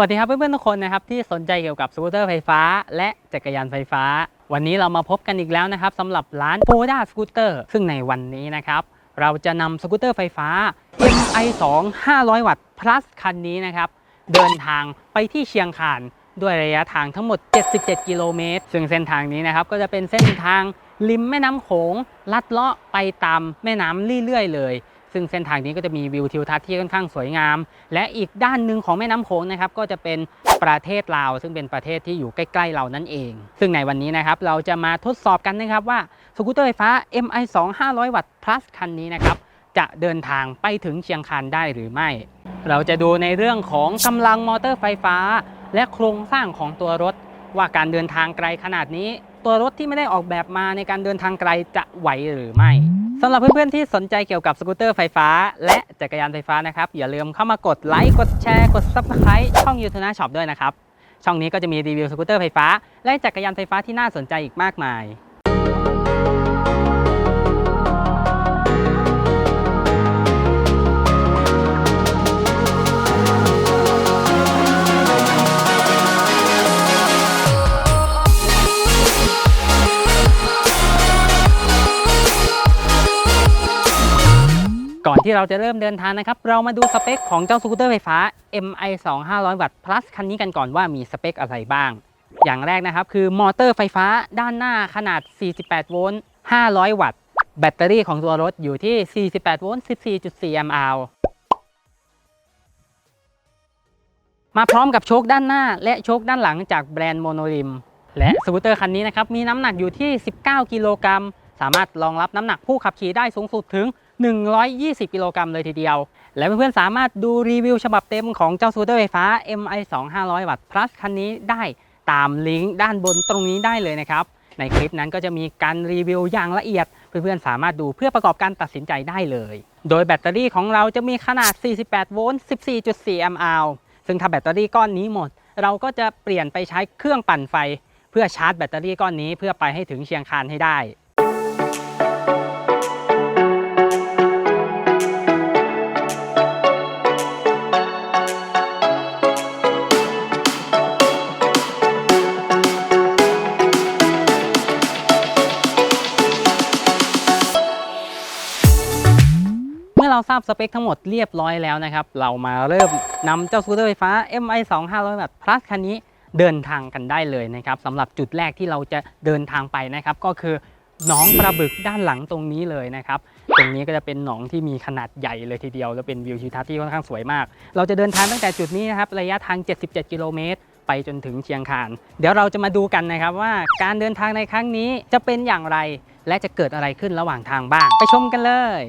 วัสดีครับเพื่อนๆทุกคนนะครับที่สนใจเกี่ยวกับสกูตเตอร์ไฟฟ้า และจักรยานไฟฟ้า วันนี้เรามาพบกันอีกแล้วนะครับสำหรับร้านโ o ด้าสกูตเตอร์ซึ่งในวันนี้นะครับ เราจะนำสกูตเตอร์ไฟฟ้า MI 2 500 วัตต์ plus คันนี้นะครับ เดินทางไปที่เชียงคานด้วยระยะทางทั้งหมด 77 กิโลเมตร ซึ่งเส้นทางนี้นะครับ ก็จะเป็นเส้นทางริมแม่น้ำโขงลัดเลาะไปตามแม่น้ำเรื่อยๆเลย ซึ่งเส้นทางนี้ก็จะมีวิวทิวทัศน์ที่ค่อนข้างสวยงาม และอีกด้านหนึ่งของแม่น้ำโขงนะครับก็จะเป็นประเทศลาว ซึ่งเป็นประเทศที่อยู่ใกล้ ๆ เรานั่นเอง ซึ่งในวันนี้นะครับเราจะมาทดสอบกันนะครับว่าสกูตเตอร์ไฟฟ้า MI 2 500 วัตต์ plus คันนี้นะครับจะเดินทางไปถึงเชียงคานได้หรือไม่ เราจะดูในเรื่องของกำลังมอเตอร์ไฟฟ้า และโครงสร้างของตัวรถ ว่าการเดินทางไกลขนาดนี้ ตัวรถที่ไม่ได้ออกแบบมาในการเดินทางไกลจะไหวหรือไม่ สำหรับเพื่อนๆที่สนใจเกี่ยวกับสกูตเตอร์ไฟฟ้า และจักรยานไฟฟ้านะครับ อย่าลืมเข้ามากดไลค์กดแชร์กด Subscribe ช่อง YouTube ช็อปด้วยนะครับ ช่องนี้ก็จะมีรีวิวสกูตเตอร์ไฟฟ้า และจักรยานไฟฟ้าที่น่าสนใจอีกมากมาย ที่เราจะเริ่มเดินทางนะครับ เรามาดูสเปคของเจ้าสกูตเตอร์ไฟฟ้า MI 2 500 วัตต์ plus คันนี้กันก่อนว่ามีสเปคอะไรบ้าง อย่างแรกนะครับ คือมอเตอร์ไฟฟ้าด้านหน้าขนาด 48 โวลต์ 500 วัตต์ แบตเตอรี่ของตัวรถอยู่ที่ 48 โวลต์ 14.4 แอมป์มาพร้อมกับโชคด้านหน้าและโชคด้านหลังจากแบรนด์โมโนริม และสกูตเตอร์คันนี้นะครับมีน้ำหนักอยู่ที่ 19 กิโลกรัม สามารถรองรับน้ำหนักผู้ขับขี่ได้สูงสุดถึง 120 กิโลกรัมเลยทีเดียว และเพื่อนๆสามารถดูรีวิวฉบับเต็มของเจ้าสกูเตอร์ไฟฟ้า MI 2 500 วัตต์ plus คันนี้ได้ตามลิงก์ด้านบนตรงนี้ได้เลยนะครับ ในคลิปนั้นก็จะมีการรีวิวอย่างละเอียด เพื่อนๆสามารถดูเพื่อประกอบการตัดสินใจได้เลย โดยแบตเตอรี่ของเราจะมีขนาด 48 โวลต์ 14.4 แอมป์อซึ่งถ้าแบตเตอรี่ก้อนนี้หมด เราก็จะเปลี่ยนไปใช้เครื่องปั่นไฟ เพื่อชาร์จแบตเตอรี่ก้อนนี้เพื่อไปให้ถึงเชียงคานให้ได้ เราทราบสเปคทั้งหมดเรียบร้อยแล้วนะครับ เรามาเริ่มนำเจ้าสกูตเตอร์ไฟฟ้า MI 2 500 วัตต์ plus คันนี้เดินทางกันได้เลยนะครับสำหรับจุดแรกที่เราจะเดินทางไปนะครับ ก็คือหนองปลาบึกด้านหลังตรงนี้เลยนะครับ ตรงนี้ก็จะเป็นหนองที่มีขนาดใหญ่เลยทีเดียว แล้วเป็นวิวทิวทัศน์ที่ค่อนข้างสวยมาก เราจะเดินทางตั้งแต่จุดนี้นะครับระยะทาง 77 กิโลเมตรไปจนถึงเชียงคาน เดี๋ยวเราจะมาดูกันนะครับว่าการเดินทางในครั้งนี้จะเป็นอย่างไร และจะเกิดอะไรขึ้นระหว่างทางบ้าง ไปชมกันเลย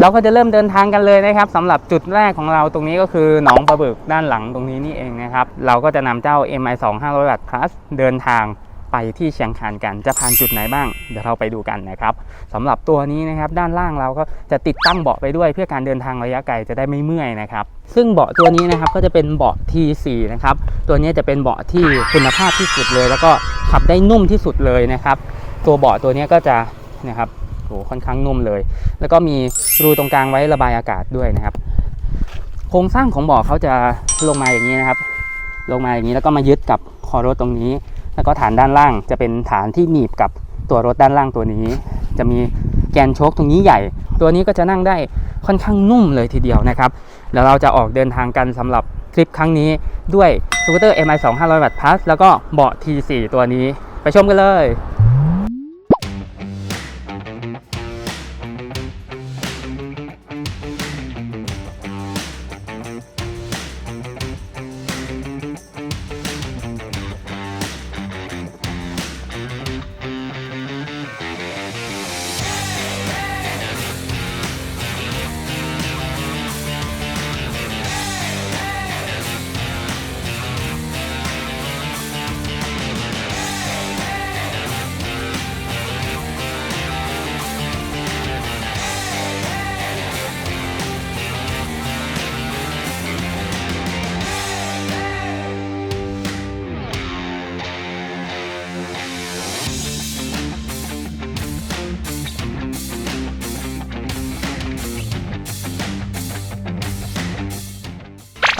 เราก็จะเริ่มเดินทางกันเลยนะครับสำหรับจุดแรกของเราตรงนี้ก็คือหนองปลาบึกด้านหลังตรงนี้นี่เองนะครับ เราก็จะนำเจ้า MI 2 500 วัตต์ plus เดินทางไปที่เชียงคานกันจะผ่านจุดไหนบ้าง เดี๋ยวเราไปดูกันนะครับสำหรับตัวนี้นะครับด้านล่างเราก็จะติดตั้งเบาะไปด้วย เพื่อการเดินทางระยะไกลจะได้ไม่เมื่อยนะครับ ซึ่งเบาะตัวนี้นะครับก็จะเป็นเบาะ T4 นะครับตัวนี้จะเป็นเบาะที่คุณภาพที่สุดเลย แล้วก็ขับได้นุ่มที่สุดเลยนะครับ ตัวเบาะตัวนี้ก็จะนะครับ โหค่อนข้างนุ่มเลย แล้วก็มีรูตรงกลางไว้ระบายอากาศด้วยนะครับ โครงสร้างของเบาะเขาจะลงมาอย่างนี้นะครับ ลงมาอย่างนี้แล้วก็มายึดกับคอรถตรงนี้ แล้วก็ฐานด้านล่างจะเป็นฐานที่หนีบกับตัวรถด้านล่างตัวนี้ จะมีแกนโชคตรงนี้ใหญ่ ตัวนี้ก็จะนั่งได้ค่อนข้างนุ่มเลยทีเดียวนะครับเดี๋ยวเราจะออกเดินทางกันสำหรับคลิปครั้งนี้ด้วยสกูตเตอร์ MI 2 500 วัตต์ plus แล้วก็เบาะ T4 ตัวนี้ ไปชมกันเลย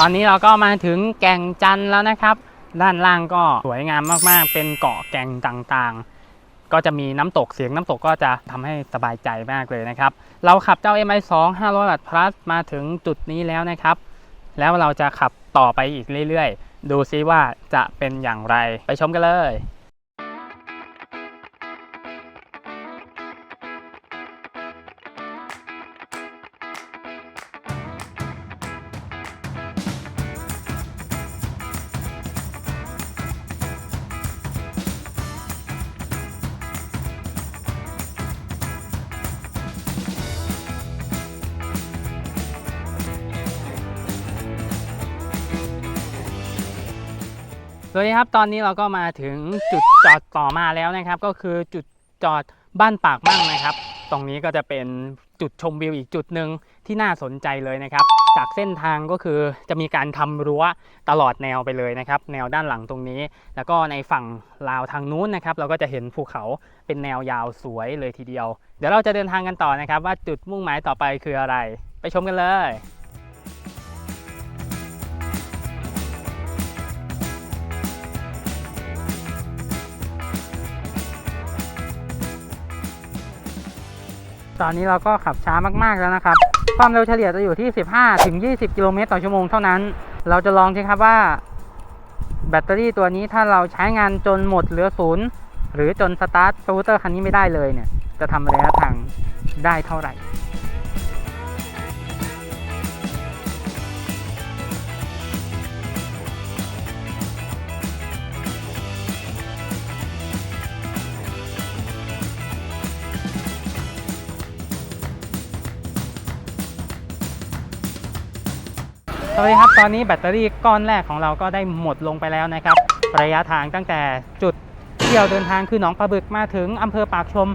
ตอนนี้เราก็มาถึงแก่งจันแล้วนะครับ ด้านล่างก็สวยงามมากๆ เป็นเกาะแก่งต่างๆ ก็จะมีน้ำตกเสียงน้ำตกก็จะทำให้สบายใจมากเลยนะครับ เราขับเจ้า MI 2 500วัตต์ plus มาถึงจุดนี้แล้วนะครับ แล้วเราจะขับต่อไปอีกเรื่อยๆ ดูซิว่าจะเป็นอย่างไรไปชมกันเลย วัสดีครับตอนนี้เราก็มาถึงจุดจอดต่อมาแล้วนะครับ ก็คือจุดจอดบ้านปากมั่งนะครับ ตรงนี้ก็จะเป็นจุดชมวิวอีกจุดหนึ่งที่น่าสนใจเลยนะครับ จากเส้นทางก็คือจะมีการทำรั้วตลอดแนวไปเลยนะครับ แนวด้านหลังตรงนี้ แล้วก็ในฝั่งลาวทางนู้นนะครับ เราก็จะเห็นภูเขาเป็นแนวยาวสวยเลยทีเดียว เดี๋ยวเราจะเดินทางกันต่อนะครับ ว่าจุดมุ่งหมายต่อไปคืออะไร ไปชมกันเลย ตอนนี้เราก็ขับช้ามากๆแล้วนะครับ ความเร็วเฉลี่ยจะอยู่ที่ 15 ถึง 20 กิโลเมตรต่อชั่วโมงเท่านั้น เราจะลองสิครับว่า แบตเตอรี่ตัวนี้ถ้าเราใช้งานจนหมดเหลือศูนย์หรือจนสตาร์ทสกูตเตอร์คันนี้ไม่ได้เลยเนี่ย จะทำระยะทางได้เท่าไหร่ สวัสดีครับ ตอนนี้แบตเตอรี่ก้อนแรกของเราก็ได้หมดลงไปแล้วนะครับ ระยะทางตั้งแต่จุดที่เราเดินทางคือหนองปลาบึกมาถึงอำเภอปากชม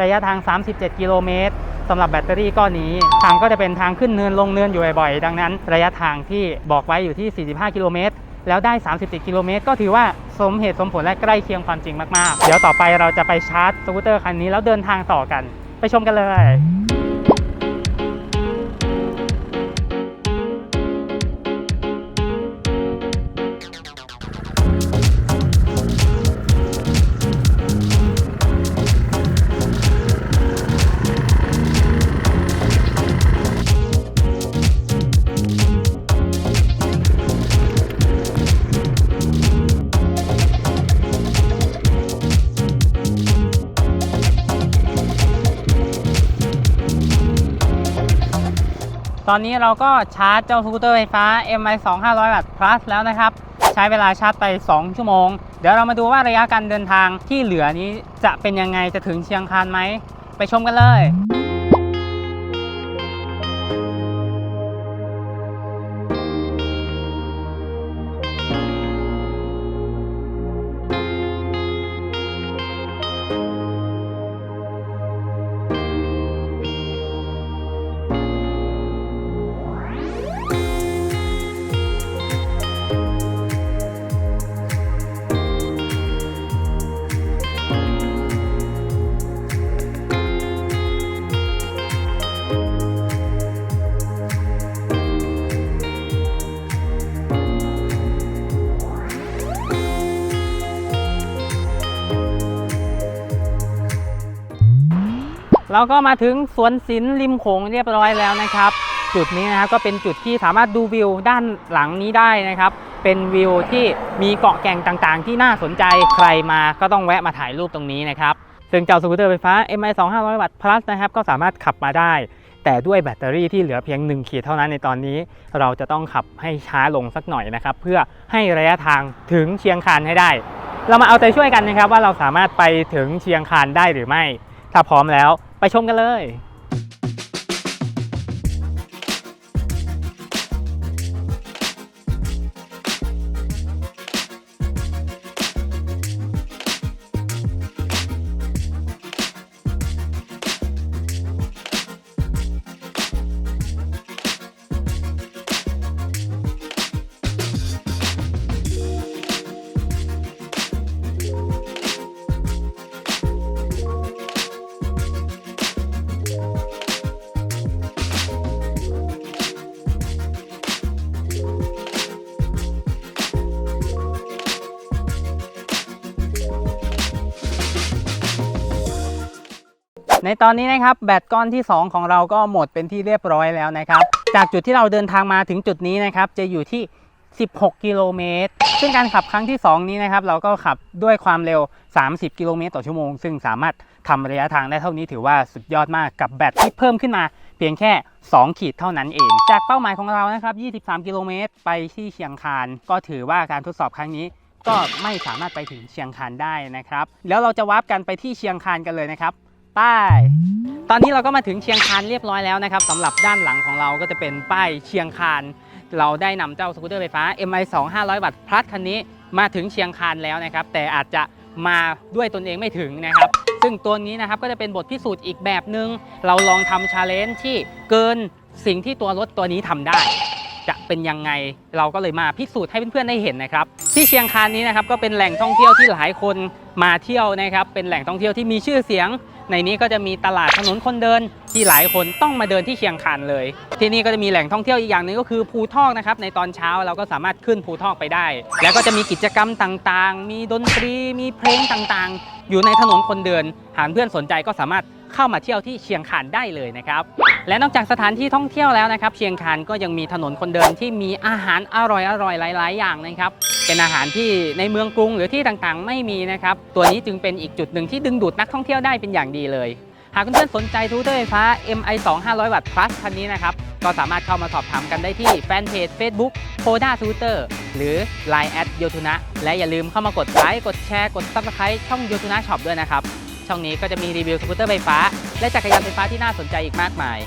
ระยะทาง 37 กิโลเมตรสำหรับแบตเตอรี่ก้อนนี้ ทางก็จะเป็นทางขึ้นเนินลงเนินอยู่บ่อยๆ ดังนั้น ระยะทางที่บอกไว้อยู่ที่ 45 กิโลเมตรแล้วได้ 37 กิโลเมตร ก็ถือว่าสมเหตุสมผลและใกล้เคียงความจริงมาก ๆ เดี๋ยวต่อไปเราจะไปชาร์จสกูตเตอร์คันนี้แล้วเดินทางต่อกัน ไปชมกันเลย ตอนนี้เราก็ชาร์จเจ้าสกูตเตอร์ไฟฟ้า MI 2 500วัตต์ plus แล้วนะครับ ใช้เวลาชาร์จไป 2 ชั่วโมง เดี๋ยวเรามาดูว่าระยะการเดินทางที่เหลือนี้จะเป็นยังไงจะถึงเชียงคานไหม ไปชมกันเลย เราก็มาถึงสวนศิลป์ริมโขงเรียบร้อยแล้วนะครับ จุดนี้นะครับก็เป็นจุดที่สามารถดูวิวด้านหลังนี้ได้นะครับ เป็นวิวที่มีเกาะแก่งต่างๆ ที่น่าสนใจใครมาก็ต้องแวะมาถ่ายรูปตรงนี้นะครับ ซึ่งเจ้าสกูตเตอร์ไฟฟ้า MI 2 500 วัตต์ plus นะครับก็สามารถขับมาได้ แต่ด้วยแบตเตอรี่ที่เหลือเพียง 1 ขีดเท่านั้นในตอนนี้ เราจะต้องขับให้ช้าลงสักหน่อยนะครับเพื่อให้ระยะทางถึงเชียงคานให้ได้ เรามาเอาใจช่วยกันนะครับว่าเราสามารถไปถึงเชียงคานได้หรือไม่ ถ้าพร้อมแล้ว ไปชมกันเลย ในตอนนี้นะครับแบตก้อนที่ 2 ของเราก็หมดเป็นที่เรียบร้อยแล้วนะครับ จากจุดที่เราเดินทางมาถึงจุดนี้นะครับ จะอยู่ที่ 16 กิโลเมตร ซึ่งการขับครั้งที่ 2 นี้นะครับ เราก็ขับด้วยความเร็ว 30 กิโลเมตรต่อชั่วโมง ซึ่งสามารถทำระยะทางได้เท่านี้ถือว่าสุดยอดมากกับแบตที่เพิ่มขึ้นมา เพียงแค่ 2 ขีดเท่านั้นเอง จากเป้าหมายของเรานะครับ 23 กิโลเมตรไปที่เชียงคาน ก็ถือว่าการทดสอบครั้งนี้ก็ไม่สามารถไปถึงเชียงคานได้นะครับ แล้วเราจะวาร์ปกันไปที่เชียงคานกันเลยนะครับ ไป้ตอนนี้เราก็มาถึงเชียงคานเรียบร้อยแล้วนะครับสำหรับด้านหลังของเราก็จะเป็นป้ายเชียงคาน เราได้นำเจ้าสกูตเตอร์ไฟฟ้า MI 2 500วัตต์พลัสคันนี้มาถึงเชียงคานแล้วนะครับ แต่อาจจะมาด้วยตนเองไม่ถึงนะครับ ซึ่งตัวนี้นะครับก็จะเป็นบทพิสูจน์อีกแบบหนึง่งเราลองทำชาเลนจ์ที่เกินสิ่งที่ตัวรถตัวนี้ทำได้ จะเป็นยังไงเราก็เลยมาพิสูจน์ให้เพื่อนๆได้เห็นนะครับ ที่เชียงคานนี้นะครับก็เป็นแหล่งท่องเที่ยวที่หลายคนมาเที่ยวนะครับ เป็นแหล่งท่องเที่ยวที่มีชื่อเสียง ในนี้ก็จะมีตลาดถนนคนเดินที่หลายคนต้องมาเดินที่เชียงคานเลย ที่นี่ก็จะมีแหล่งท่องเที่ยวอีกอย่างหนึ่งก็คือภูทอกนะครับในตอนเช้าเราก็สามารถขึ้นภูทอกไปได้ แล้วก็จะมีกิจกรรมต่างๆ มีดนตรีมีเพลงต่างๆ อยู่ในถนนคนเดิน หากเพื่อนสนใจก็สามารถ เข้ามาเที่ยวที่เชียงคานได้เลยนะครับ และนอกจากสถานที่ท่องเที่ยวแล้วนะครับ เชียงคานก็ยังมีถนนคนเดินที่มีอาหารอร่อยๆหลาย ๆ อย่างนะครับ เป็นอาหารที่ในเมืองกรุงหรือที่ต่างๆ ไม่มีนะครับ ตัวนี้จึงเป็นอีกจุดหนึ่งที่ดึงดูดนักท่องเที่ยวได้เป็นอย่างดีเลย หากเพื่อนๆสนใจทูเตอร์ไฟฟ้า MI 2 500วัตต์ plus คันนี้นะครับ ก็สามารถเข้ามาสอบถามกันได้ที่แฟนเพจ Facebook p o d a t u t o r หรือ Line แอดโยทุนะและอย่าลืมเข้ามากดไลค์กดแชร์กด Subscribe ช่องโยทุนะช็อปด้วยนะครับ ช่องนี้ก็จะมีรีวิวสกูตเตอร์ไฟฟ้า และจักรยานไฟฟ้าที่น่าสนใจอีกมากมาย